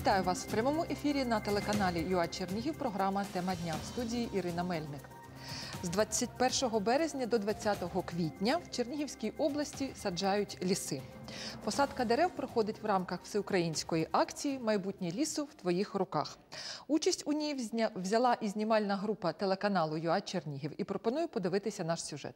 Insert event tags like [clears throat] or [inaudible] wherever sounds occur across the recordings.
Вітаю вас в прямому ефірі на телеканалі ЮА Чернігів. Програма Тема дня в студії Ірина Мельник. З 21 березня до 20 квітня в Чернігівській області саджають ліси. Посадка дерев проходить в рамках всеукраїнської акції Майбутнє лісу в твоїх руках. Участь у ній взяла і знімальна група телеканалу ЮА Чернігів. І пропоную подивитися наш сюжет.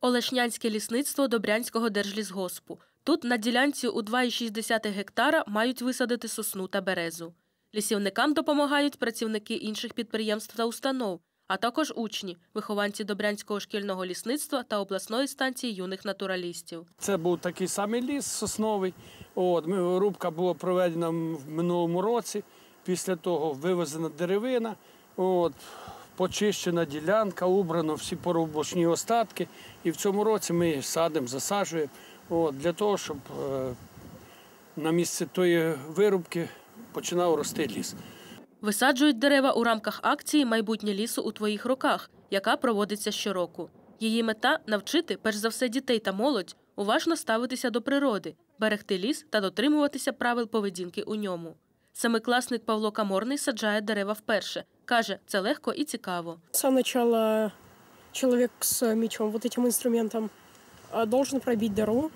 Олешнянське лісництво Добрянського держлісгоспу. Тут на ділянці у 2,6 гектара мають висадити сосну та березу. Лісівникам допомагають працівники інших підприємств та установ, а також учні, вихованці Добрянського шкільного лісництва та обласної станції юних натуралістів. Це був такий самий ліс сосновий. От, рубка була проведена в минулому році. Після того вивезена деревина, от, почищена ділянка, убрано всі порубочні остатки. І в цьому році ми садимо, засаджуємо от, для того, щоб е, на місці тої вирубки починав рости ліс. Висаджують дерева у рамках акції Майбутнє лісу у твоїх руках, яка проводиться щороку. Її мета навчити, перш за все, дітей та молодь уважно ставитися до природи, берегти ліс та дотримуватися правил поведінки у ньому. Семикласник Павло Каморний саджає дерева вперше. Каже, це легко і цікаво. С самого начала человек с мечом, вот этим инструментом, а, должен пробить дыру,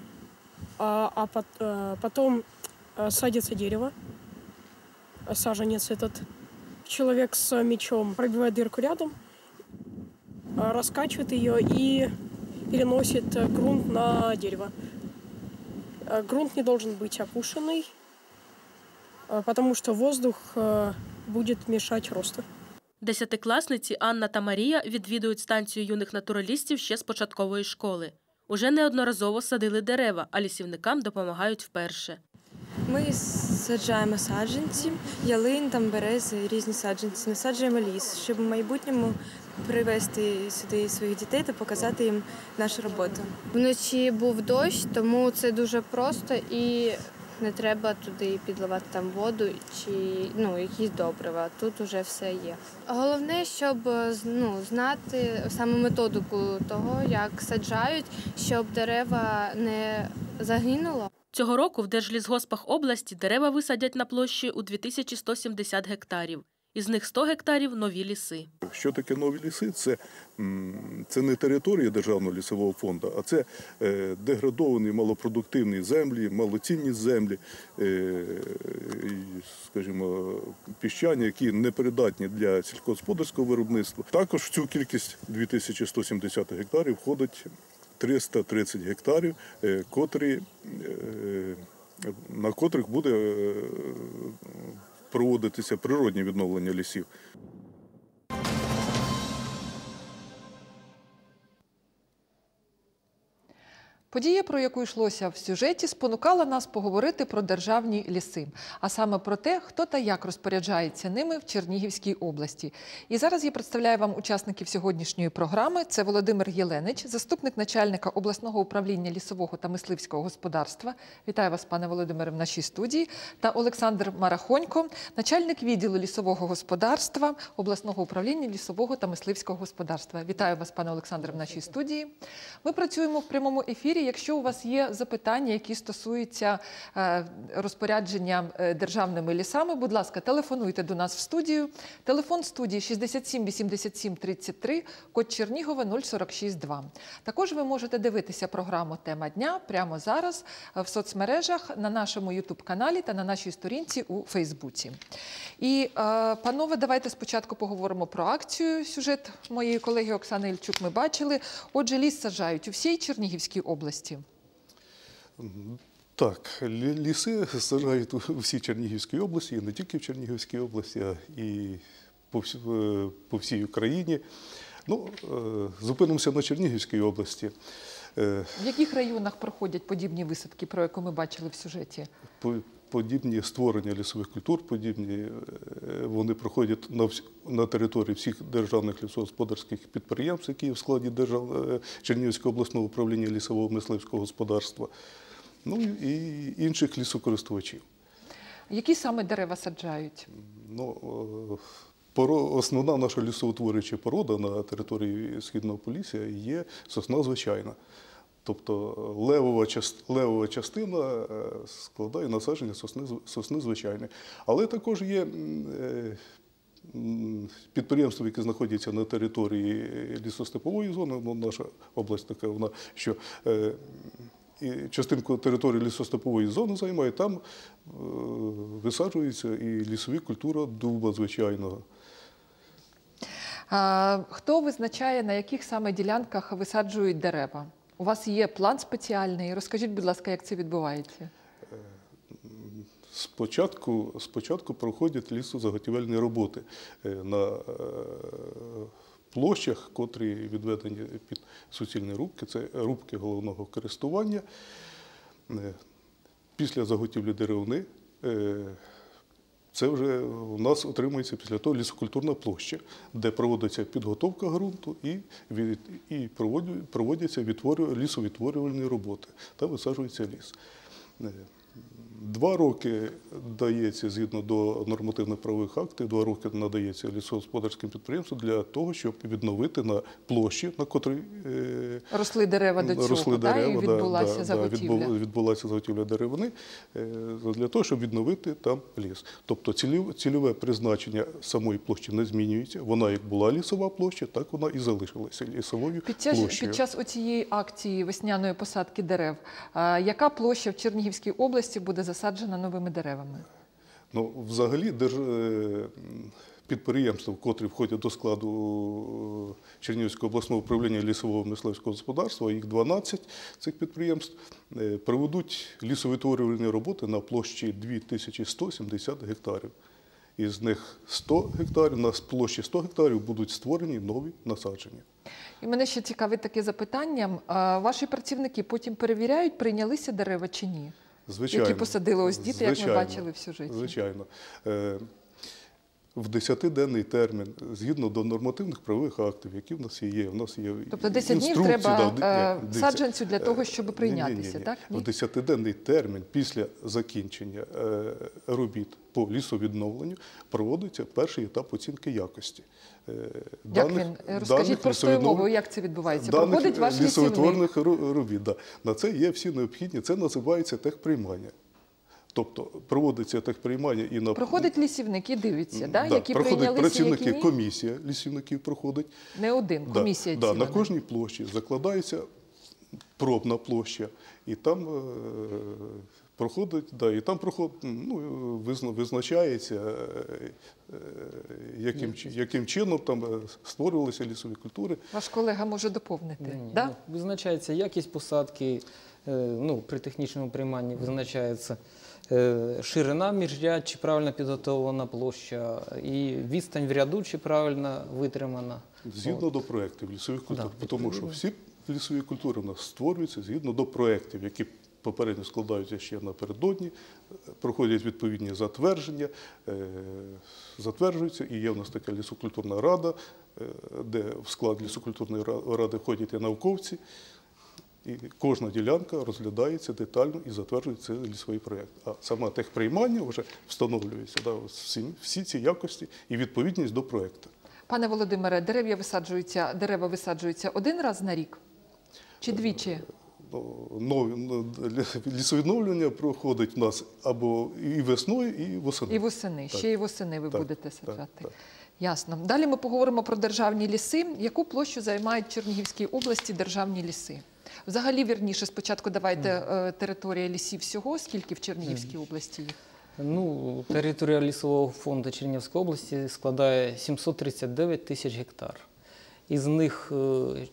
а, а пот- а, потом а, садится дерево, а, саженец этот. Человек с мечом пробивает дырку рядом, а, раскачивает ее и переносит э, грунт на дерево. А, Грунт не должен быть опушенный, а, потому что воздух э, будет мешать росту. Десятикласниці Анна та Марія відвідують станцію юних натуралістів ще з початкової школи. Уже неодноразово садили дерева, а лісівникам допомагають вперше. Ми саджаємо саджанці, ялин, там берези, різні саджанці. Насаджуємо ліс, щоб в майбутньому привезти сюди своїх дітей та показати їм нашу роботу. Вночі був дощ, тому це дуже просто і не треба туди підливати там воду чи ну, якісь добрива. Тут уже все є. Головне, щоб ну, знати саме методику того, як саджають, щоб дерева не загинуло. Цього року в Держлісгоспах області дерева висадять на площі у 2170 гектарів. Із них 100 гектарів – нові ліси. Що таке нові ліси? Це, це не територія Державного лісового фонду, а це е, деградовані малопродуктивні землі, малоцінні землі, е, скажімо, піщані, які непридатні для сільськогосподарського виробництва. Також в цю кількість 2170 гектарів входить 330 гектарів, е, котрі, на котрих буде проводитися природні відновлення лісів. Подія, про яку йшлося в сюжеті, спонукала нас поговорити про державні ліси, а саме про те, хто та як розпоряджається ними в Чернігівській області. І зараз я представляю вам учасників сьогоднішньої програми. Це Володимир Єленич, заступник начальника обласного управління лісового та мисливського господарства. Вітаю вас, пане Володимире, в нашій студії. Та Олександр Марахонько, начальник відділу лісового господарства обласного управління лісового та мисливського господарства. Вітаю вас, пане Олександре, в нашій студії. Ми працюємо в прямому ефірі. Якщо у вас є запитання, які стосуються е, розпорядження е, державними лісами, будь ласка, телефонуйте до нас в студію. Телефон студії 67 87 33, код Чернігова 0462. Також ви можете дивитися програму Тема дня прямо зараз е, в соцмережах на нашому Ютуб-каналі та на нашій сторінці у Фейсбуці. І, панове, давайте спочатку поговоримо про акцію. Сюжет моєї колеги Оксани Ільчук ми бачили. Отже, ліс саджають у всій Чернігівській області. Так, ліси сажають у всій Чернігівській області, і не тільки в Чернігівській області, а і по, е, всій Україні. Ну, е, зупинимося на Чернігівській області. Е, В яких районах проходять подібні висадки, про яку ми бачили в сюжеті? По- Подібні створення лісових культур, подібні е, вони проходять на, на території всіх державних лісогосподарських підприємств, які в складі держав... е, Чернігівського обласного управління лісового мисливського господарства, ну і інших лісокористувачів. Які саме дерева саджають? Ну, е, основна наша лісоутворююча порода на території Східного Полісся є сосна звичайна. Тобто е, левова, левова частина е, складає насадження сосни, сосни звичайної. Але також є е, підприємства, які знаходяться на території лісостепової зони. Ну, наша область така, вона що е, і частинку території лісостепової зони займає, там е, висаджується і лісові культура дуба звичайного. Хто визначає, на яких саме ділянках висаджують дерева? У вас є план спеціальний. Розкажіть, будь ласка, як це відбувається? Спочатку, спочатку проходять лісозаготівельні роботи е, на е, площах, котрі відведені під суцільні рубки. Це рубки головного користування. Е, Після заготівлі деревини це вже у нас отримується після того лісокультурна площа, де проводиться підготовка ґрунту і, від, і проводяться відтворю- лісовідтворювальні роботи та висаджується ліс. Два роки дається згідно до нормативно-правових актів, два роки надається лісогосподарським підприємствам для того, щоб відновити на площі, на котрій е, Росли дерева до цього, росли да, дерева, і відбулася да, заготівля. Да, відбу- відбулася заготівля деревини е, для того, щоб відновити там ліс. Тобто цільове призначення самої площі не змінюється. Вона як була лісова площа, так вона і залишилася лісовою Під час, площею. під час оцієї акції весняної посадки дерев, яка площа в Чернігівській області буде засаджена новими деревами? Ну, взагалі, держ... е, підприємства, котрі входять до складу е, Чернігівського обласного управління лісового мисливського господарства, їх 12 цих підприємств, е, проведуть лісовитворювальні роботи на площі 2170 гектарів. Із них 100 гектарів, на площі 100 гектарів будуть створені нові насадження. І мене ще цікавить таке запитання. Ваші працівники потім перевіряють, прийнялися дерева чи ні? Звичайно. Які посадили ось діти, як ми бачили в сюжеті. Звичайно. Е, В 10-денний термін, згідно до нормативних правових актів, які в нас є, в нас є Тобто 10 днів треба, ди- е, ні, саджанцю для того, щоб е, прийнятися, так? Ні? В 10-денний термін після закінчення е, робіт по лісовідновленню проводиться перший етап оцінки якості. Е, Як він? Розкажіть простою мовою, як це відбувається? даних Проходить ваш лісовитворних робіт. Да. На це є всі необхідні. Це називається техприймання. Тобто проводиться техприймання і на Проходить лісівник і дивиться, да? Да, які проходять прийнялися, працівники, які ні? комісія лісівників проходить. Не один, Да, комісія да, ціла. на кожній площі закладається пробна площа, і там е, проходить, да, і там проход, ну, визна- визначається, е, е, яким, чи- яким чином там е, створювалися лісові культури. Ваш колега може доповнити. Ні, да? ну, Визначається якість посадки, ну, при технічному прийманні визначається ширина міжряд, чи правильно підготовлена площа, і відстань в ряду, чи правильно витримана. Згідно до проєктів лісових культур, Да, тому що всі лісові культури у нас створюються згідно до проєктів, які попередньо складаються ще напередодні, е, проходять відповідні затвердження, е, затверджуються, і є в нас така лісокультурна рада, е, де в склад лісокультурної ра- ради входять і науковці, і кожна ділянка розглядається детально і затверджується лісовий проєкт. А саме техприймання вже встановлюється да, всі, всі ці якості і відповідність до проєкту. Пане Володимире, дерев'я висаджуються, дерева висаджуються один раз на рік чи двічі? Ну, нові ну, лісовідновлення проходить у нас або і весною, і восени. І восени. Так. Ще і восени ви Так, будете саджати. так. Ясно. Далі ми поговоримо про державні ліси. Яку площу займають в Чернігівській області державні ліси? Взагалі, вірніше, спочатку давайте е, територія лісів всього, скільки в Чернігівській області їх? Ну, територія лісового фонду Чернівської області складає 739 тисяч гектар. Із них, е,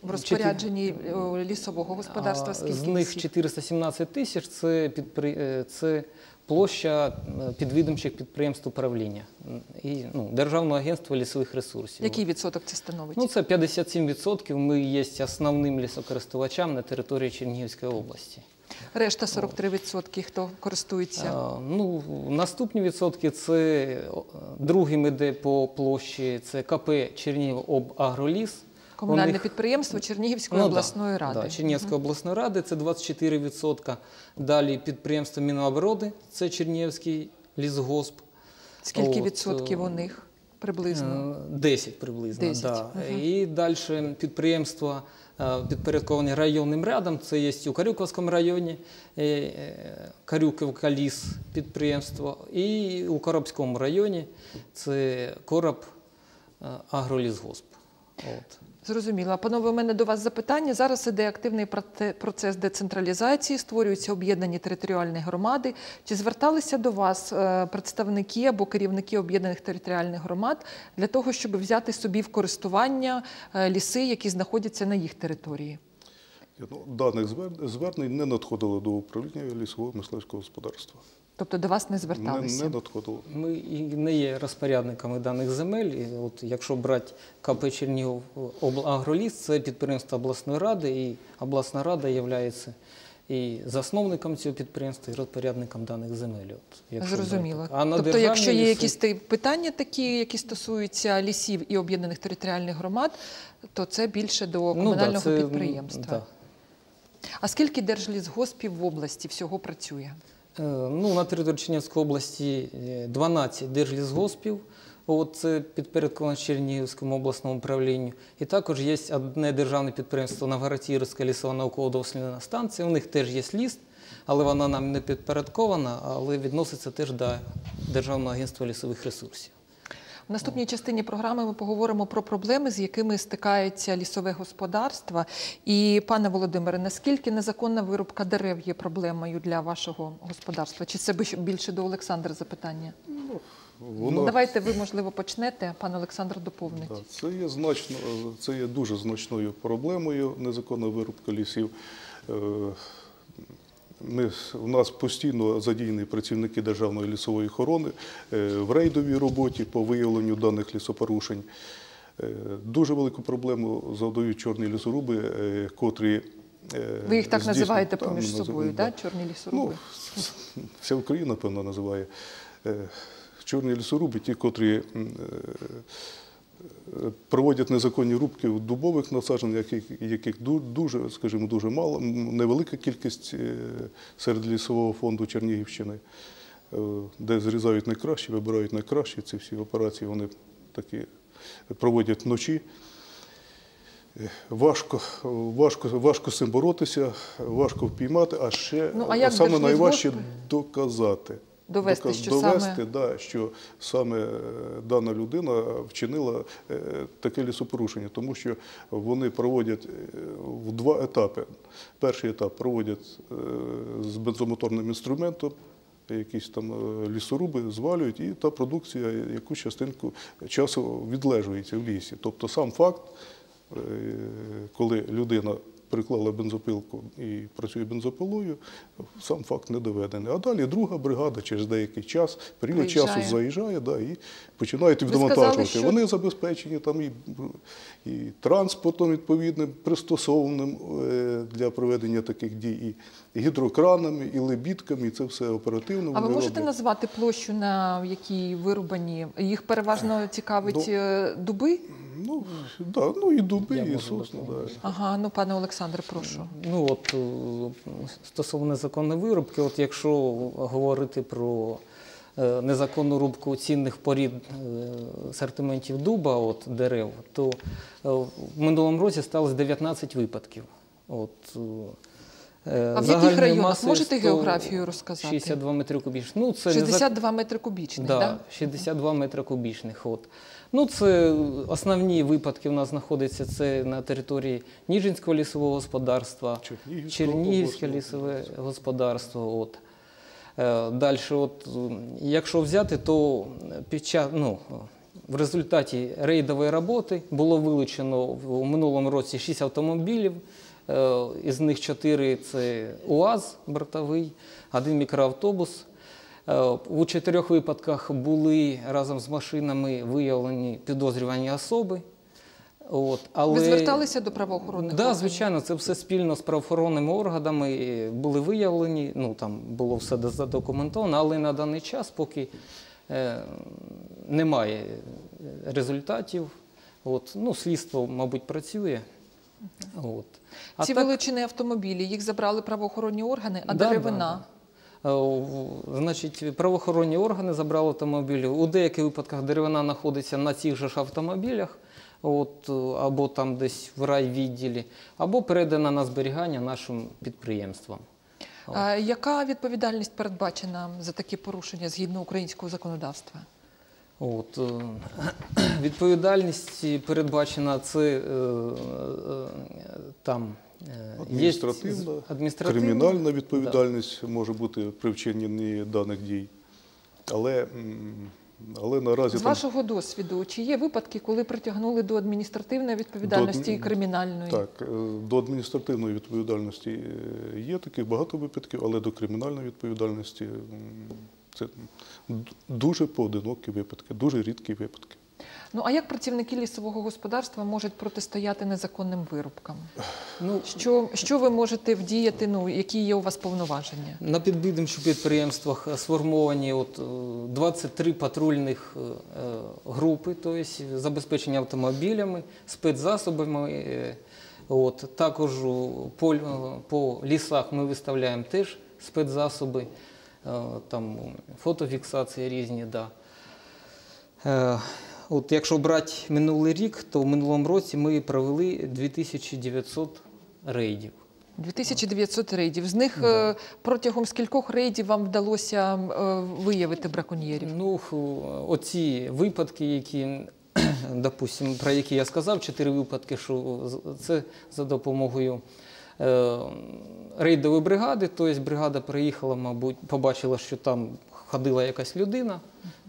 В розпорядженні е, лісового господарства скільки З них 417 тисяч це, підпри... е, це площа підвідомчих підприємств управління і ну, Державного агентства лісових ресурсів. Який відсоток це становить? Ну, це 57%. Ми є основним лісокористувачем на території Чернігівської області. Решта 43% хто користується? Ну, наступні відсотки це другим іде по площі, це КП Чернігів Обагроліс. Комунальне них- підприємство Чернігівської Ну, да, обласної ради. Да, Чернігівської обласної ради це 24%. Далі підприємство Міноборони, це Чернігівський лісгосп. Скільки От, відсотків е, у них приблизно? Е, 10 приблизно. 10, Да. мгм. І далі підприємство е, підпорядковані районним рядом. Це є у Карюковському районі е, е, Карюківка ліс підприємство, і у Коробському районі це Короб агролісгосп. Зрозуміло. Панове, у мене до вас запитання. Зараз іде активний процес децентралізації, створюються об'єднані територіальні громади. Чи зверталися до вас е, представники або керівники об'єднаних територіальних громад для того, щоб взяти собі в користування е, ліси, які знаходяться на їх території? Ну, даних звернень не надходило до управління лісового мисливського господарства. Тобто до вас не Не, зверталися? не надходило. Ми і не є розпорядниками даних земель. І от якщо брати КП Чернігів облагроліс, це підприємство обласної ради, і обласна рада є і засновником цього підприємства, і розпорядником даних земель. От, якщо Зрозуміло. А на тобто, якщо є ліси- якісь ти- питання такі, які стосуються лісів і об'єднаних територіальних громад, то це більше до Ну, да, комунального це, підприємства. да. А скільки держлісгоспів в області всього працює? Е, Ну, на території Чернігівської області е, 12 держлісгоспів. От це підпорядковано Чернігівському обласному управлінню. І також є одне державне підприємство Новгород-Сіверська лісова науково-дослідна станція. У них теж є ліс, але вона нам не підпорядкована, але відноситься теж до Державного агентства лісових ресурсів. В наступній частині програми ми поговоримо про проблеми, з якими стикається лісове господарство. І, пане Володимире, наскільки незаконна вирубка дерев є проблемою для вашого господарства? Чи це більше до Олександра запитання? Воно, Давайте ви, можливо, почнете, пан Олександр доповнить. Да, це є значно, це є дуже значною проблемою незаконна вирубка лісів. Ми, у нас постійно задіяні працівники Державної лісової охорони е, в рейдовій роботі по виявленню даних лісопорушень. Е, Дуже велику проблему завдають чорні лісоруби, е, котрі. Ви їх так здійснюють- називаєте поміж назив- собою, да. да, чорні лісоруби? Ну, [laughs] вся Україна, певно, називає. Чорні лісоруби, ті, котрі проводять незаконні рубки дубових насадженнях, яких, яких дуже, скажімо, дуже мало, невелика кількість е, серед лісового фонду Чернігівщини, е, де зрізають найкращі, вибирають найкращі. Ці всі операції вони такі проводять вночі. Е, Важко, важко, важко з цим боротися, важко впіймати, а ще Ну, а саме найважче доказати. Довести, Дока- що довести, саме- да, що саме е, дана людина вчинила е, таке лісопорушення, тому що вони проводять е, в два етапи. Перший етап проводять з бензомоторним інструментом. Якісь там лісоруби звалюють, і та продукція якусь частинку часу відлежується в лісі. Тобто сам факт, коли людина приклала бензопилку і працює бензопилою, сам факт не доведений. А далі друга бригада через деякий час, період Приїжджає. часу заїжджає да, і починають відвантажувати. що- Вони забезпечені там і, і транспортом відповідним, пристосованим е, для проведення таких дій, і гідрокранами, і лебідками, і це все оперативно. А ви можете роблять. назвати площу, на якій вирубані? Їх переважно цікавить Ну, е, дуби? Ну, да, ну і дуби, Я і можу сосни. Да. Ага, ну пане Олександр, прошу. Ну от е, стосовно незаконної вирубки, от якщо говорити про е, незаконну рубку цінних порід е, асортиментів дуба, от дерев, то е, в минулому році сталося 19 випадків. От, е, А в яких районах? Можете 100 географію розказати? 62 метри кубічних. Ну, це незак- 62 метри кубічних, Да, так? 62 метри кубічних. От. Ну, це основні випадки у нас знаходяться це на території Ніжинського лісового господарства, Чернігівське лісове господарство. От. Е, Далі, от, якщо взяти, то під час, ну, в результаті рейдової роботи було вилучено в- у минулому році 6 автомобілів, е, із них 4 – це УАЗ бортовий, один мікроавтобус. Е, У чотирьох випадках були разом з машинами виявлені підозрювані особи. От, але... Ви зверталися до правоохоронних Так, да, органів? звичайно, це все спільно з правоохоронними органами е, були виявлені, ну там було все задокументовано, але на даний час поки е, немає результатів. От, ну, слідство, мабуть, працює. От. А Ці так- вилучені автомобілі, їх забрали правоохоронні органи, а Да, деревина? да, Значить, правоохоронні органи забрали автомобілі. У деяких випадках деревина знаходиться на цих же ж автомобілях. от, е, або там десь в райвідділі, або передана на зберігання нашим підприємствам. А яка відповідальність передбачена за такі порушення згідно українського законодавства? От, е, [clears throat] відповідальність передбачена це е, е, там е, Адміністративна, адміністративна, Кримінальна відповідальність може бути при вчиненні даних дій. Але, але наразі З там, вашого досвіду, чи є випадки, коли притягнули до адміністративної відповідальності До і кримінальної? так, е, до адміністративної відповідальності е, є таких багато випадків, але до кримінальної відповідальності це дуже поодинокі випадки, дуже рідкі випадки. Ну а як працівники лісового господарства можуть протистояти незаконним вирубкам? Ну, Що, що ви можете вдіяти? Ну які є у вас повноваження? На підвідомчих підприємствах сформовані от, е, 23 патрульних е, е, групи, тобто забезпечення автомобілями, спецзасобами. е, От, також по, по лісах ми виставляємо теж спецзасоби, е, там фотофіксації різні. Да. От, якщо брати минулий рік, то в минулому році ми провели 2900 рейдів. 2900 рейдів. З них е, протягом скількох рейдів вам вдалося е, виявити браконьєрів? Ну, оці випадки, які, допустим, про які я сказав, чотири випадки, що це за допомогою е, рейдової бригади. Тобто бригада приїхала, мабуть, побачила, що там ходила якась людина,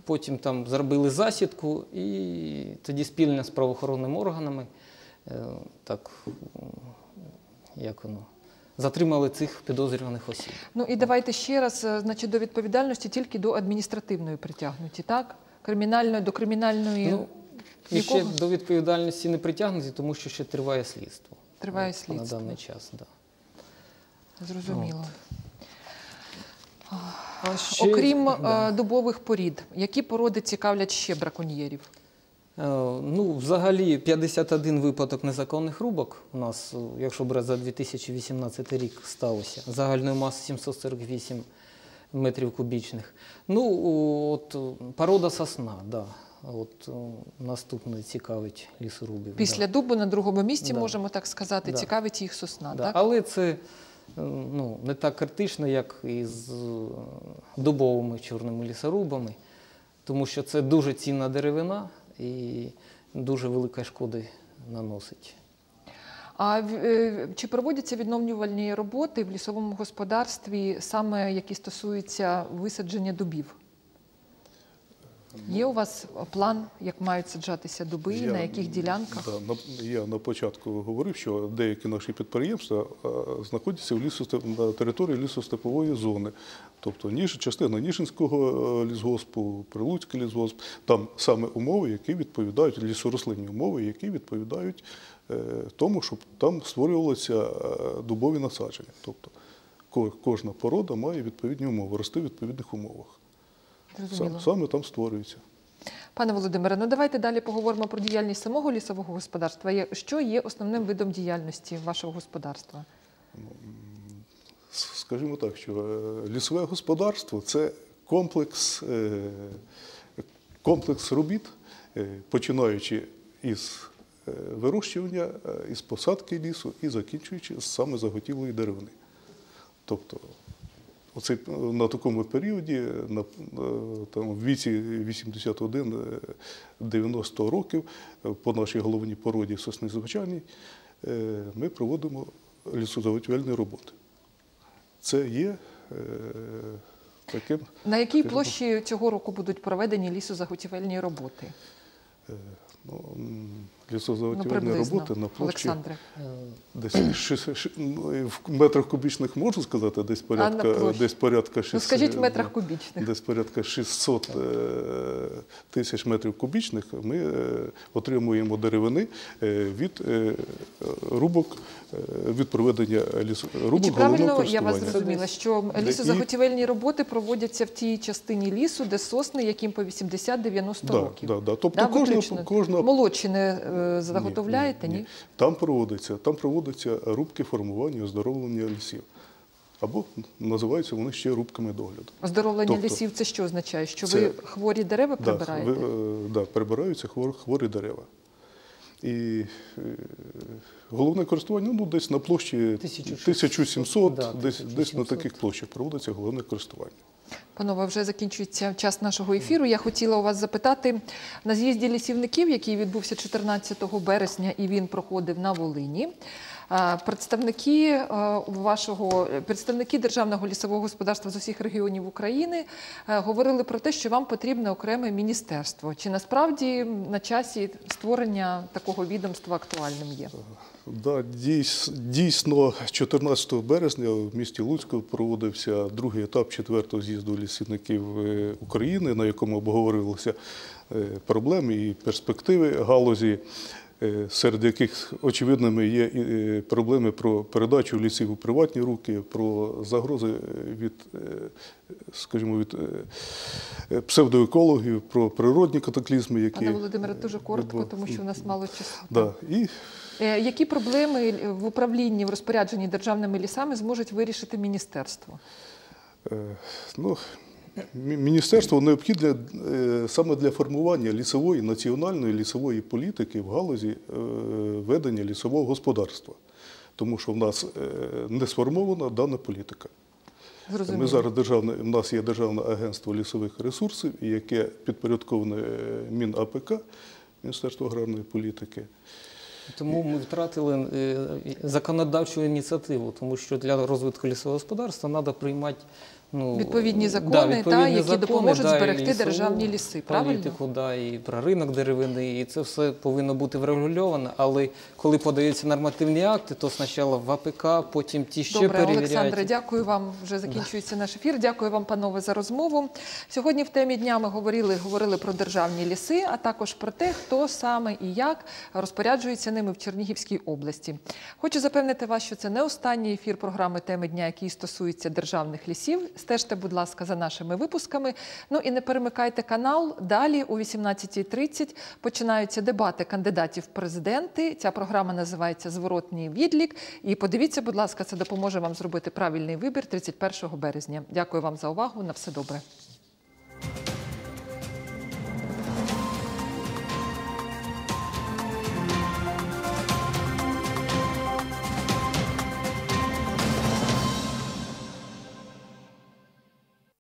потім там зробили засідку і тоді спільно з правоохоронними органами е, так, як воно, затримали цих підозрюваних осіб. Ну і давайте ще раз, е, значить, до відповідальності тільки до адміністративної притягнуті, так? Кримінальної до кримінальної Ну, і ще нікого до відповідальності не притягнуті, тому що ще триває слідство. триває От, слідство. На даний час, да. Зрозуміло. А ще- Окрім да. е, дубових порід, які породи цікавлять ще браконьєрів? Е, Ну, взагалі 51 випадок незаконних рубок у нас, е, якщо брати за 2018 рік, сталося. Загальною масою 748 метрів кубічних. Ну, от порода сосна, да. От наступний цікавить лісорубів. Після дубу на другому місці, Да. можемо так сказати, Да. цікавить їх сосна, Да. так? Але це ну, не так критично, як і з е, дубовими чорними лісорубами, тому що це дуже цінна деревина і дуже велика шкоди наносить. А е, чи проводяться відновлювальні роботи в лісовому господарстві, саме які стосуються висадження дубів? Є у вас план, як мають саджатися дуби, Я- на яких ділянках? Да, на, я на початку говорив, що деякі наші підприємства е, знаходяться в лісостеп, на території лісостепової зони. Тобто ніж, частина Ніжинського е, лісгоспу, Прилуцький лісгосп, там саме умови, які відповідають, лісорослинні умови, які відповідають е, тому, щоб там створювалися е, дубові насадження. Тобто кожна порода має відповідні умови, рости в відповідних умовах. Зрозуміло. Сам- Саме там створюється. Пане Володимире, ну давайте далі поговоримо про діяльність самого лісового господарства. Що є основним видом діяльності вашого господарства? Скажімо так, що е, лісове господарство це комплекс, е, комплекс робіт, е, починаючи із вирощування, із посадки лісу і закінчуючи саме заготівлеї деревини. Тобто, оцей, е, на такому періоді, на, е, там, в віці 81-90 років, е, по нашій головній породі сосни звичайній, е, ми проводимо лісозаготівельні роботи. Це є е, таким. На якій Скажімо, площі цього року будуть проведені лісозаготівельні роботи? е, Ну, м, Ну, лісозаготівельні роботи на площі Олександре. Е, десь ну, в метрах кубічних можу сказати, десь порядка, десь порядка 600, Ну скажіть в метрах кубічних. десь порядка 600 е, тисяч метрів кубічних ми е, отримуємо деревини е, від е, рубок, е, від проведення лісу, І рубок чи правильно я вас зрозуміла, що лісозаготівельні роботи проводяться в тій частині лісу, де сосни, яким по 80-90 Да, років? да, да. Тобто Да, кожна, кожна Молодчини е, заготовляєте, ні? Там проводиться, там проводяться рубки формування і оздоровлення лісів. Або називаються вони ще рубками догляду. Оздоровлення Тобто, лісів це що означає? Що це- ви хворі дерева Да, прибираєте? ви, е, да, прибираються хвор, хворі дерева. І е, головне користування ну, десь на площі 1600, 1700, да, десь, десь на таких площах проводиться головне користування. Панове, вже закінчується час нашого ефіру. Я хотіла у вас запитати на з'їзді лісівників, який відбувся 14 березня, і він проходив на Волині. Е, Представники е, вашого представники державного лісового господарства з усіх регіонів України е, говорили про те, що вам потрібне окреме міністерство. Чи насправді на часі створення такого відомства актуальним є? Да, дійсно, 14 березня в місті Луцьку проводився другий етап четвертого з'їзду лісівників України, на якому обговорювалися проблеми і перспективи галузі, серед яких очевидними є е, проблеми про передачу лісів у приватні руки, про загрози е, від, е, скажімо, від е, псевдоекологів, про природні катаклізми, які Пане Володимире, дуже коротко, тому що у нас мало часу. Да, і Е, Які проблеми в управлінні в розпорядженні державними лісами зможуть вирішити міністерство? Е, Ну, міністерство необхідне е, саме для формування лісової національної лісової політики в галузі е, ведення лісового господарства, тому що в нас е, не сформована дана політика. Зрозуміло. Ми зараз державне, в нас є Державне агентство лісових ресурсів, яке підпорядковане МінАПК, Міністерство аграрної політики. Тому ми втратили законодавчу ініціативу, тому що для розвитку лісового господарства треба приймати ну, Відповідні да, закони, відповідні та, які закони, допоможуть да, зберегти лісову державні ліси, правильно? Політику, да, і про ринок деревини, і це все повинно бути врегульовано. Але коли подаються нормативні акти, то спочатку в АПК, потім ті ще Добре, перевіряють. Олександре, дякую вам. Вже закінчується наш ефір. Дякую вам, панове, за розмову. Сьогодні в темі дня ми говорили, говорили про державні ліси, а також про те, хто саме і як розпоряджується ними в Чернігівській області. Хочу запевнити вас, що це не останній ефір програми теми дня, який стосується державних лісів. Стежте, будь ласка, за нашими випусками. Ну і не перемикайте канал. Далі о 18.30 починаються дебати кандидатів в президенти. Ця програма називається Зворотній відлік. І подивіться, будь ласка, це допоможе вам зробити правильний вибір 31 березня. Дякую вам за увагу. На все добре.